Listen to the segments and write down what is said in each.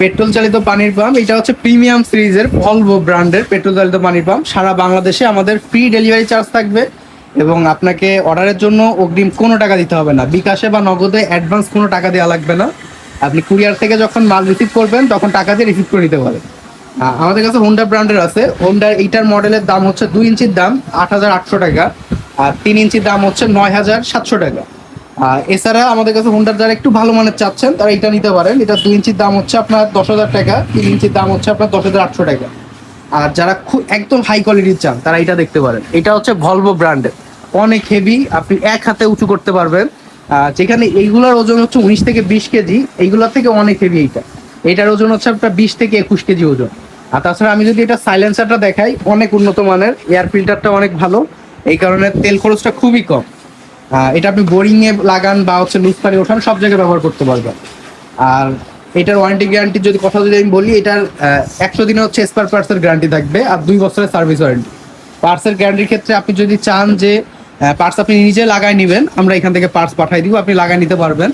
Petrol চালিত পানির pump, এটা হচ্ছে প্রিমিয়াম সিরিজের ভলভো ব্র্যান্ডের পেট্রোল চালিত পানির পাম্প। সারা বাংলাদেশে আমাদের ফ্রি ডেলিভারি চার্জ থাকবে এবং আপনাকে অর্ডারের জন্য অগ্রিম কোনো টাকা দিতে হবে না। বিকাশে বা নগদে অ্যাডভান্স কোনো টাকা দেওয়া লাগবে না। আপনি কুরিয়ার থেকে যখন মাল রিসিভ করবেন, তখন টাকা দিয়ে রিসিভ করে নিতে পারেন। আমাদের কাছে হোন্ডা ব্র্যান্ডের আছে। হোন্ডার এইটার মডেলের দাম হচ্ছে দুই ইঞ্চির দাম, আট হাজার আটশো টাকা। আর তিন ইঞ্চির দাম হচ্ছে নয় হাজার সাতশো টাকা। এছাড়া আমাদের কাছে হুন্ডার যারা একটু ভালো মানের চাচ্ছেন, তারা এটা নিতে পারেন। এটা দুই ইঞ্চির দাম হচ্ছে আপনার দশ হাজার টাকা, তিন ইঞ্চির দাম হচ্ছে আপনার দশ হাজার আটশো টাকা। আর যারা খুব একদম হাই কোয়ালিটির চান, তারা এটা দেখতে পারেন। এটা হচ্ছে ভলভো ব্র্যান্ডের অনেক হেভি আপনি এক হাতে উঁচু করতে পারবেন। যেখানে এইগুলোর ওজন হচ্ছে উনিশ থেকে বিশ কেজি, এইগুলোর থেকে অনেক হেভি এইটা। এটার ওজন হচ্ছে আপনার বিশ থেকে একুশ কেজি ওজন। আর তাছাড়া আমি যদি এটা সাইলেন্সারটা দেখাই, অনেক উন্নত মানের এয়ার ফিল্টারটা অনেক ভালো। এই কারণে তেল খরচটা খুবই কম। এটা আপনি বোরিং এ লাগান বা হচ্ছে লুজ পানি ওঠান, সব জায়গায় ব্যবহার করতে পারবেন। আর এটার ওয়ারেন্টি গ্যারান্টি যদি কথা যদি আমি বলি, এটার একশো দিনে হচ্ছে স্পার পার্টসের গ্যারান্টি থাকবে আর দুই বছরের সার্ভিস ওয়ারেন্টি পার্টসের গ্যারান্টির ক্ষেত্রে আপনি যদি চান যে পার্টস আপনি নিজে লাগাই নেবেন, আমরা এখান থেকে পার্টস পাঠাই দিব, আপনি লাগাই নিতে পারবেন।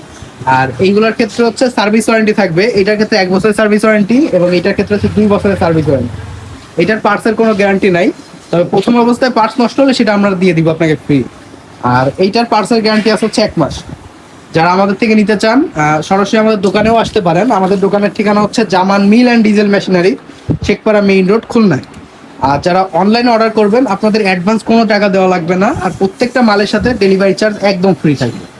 আর এইগুলোর ক্ষেত্রে হচ্ছে সার্ভিস ওয়ারেন্টি থাকবে। এটার ক্ষেত্রে এক বছরের সার্ভিস ওয়ারেন্টি এবং এটার ক্ষেত্রে হচ্ছে দুই বছরের সার্ভিস ওয়ারেন্টি এটার পার্টসের কোনো গ্যারান্টি নাই। তবে প্রথম অবস্থায় পার্টস নষ্ট হলে সেটা আমরা দিয়ে দিব আপনাকে ফ্রি আর এইটার পার্সেল গ্যারান্টি আছে হচ্ছে এক মাস। যারা আমাদের থেকে নিতে চান সরাসরি আমাদের দোকানেও আসতে পারেন। আমাদের দোকানের ঠিকানা হচ্ছে Zaman mill and diesel machinery Shekhpara main road খুলনায়। আর যারা অনলাইন অর্ডার করবেন, আপনাদের অ্যাডভান্স কোনো টাকা দেওয়া লাগবে না। আর প্রত্যেকটা মালের সাথে ডেলিভারি চার্জ একদম ফ্রি থাকবে।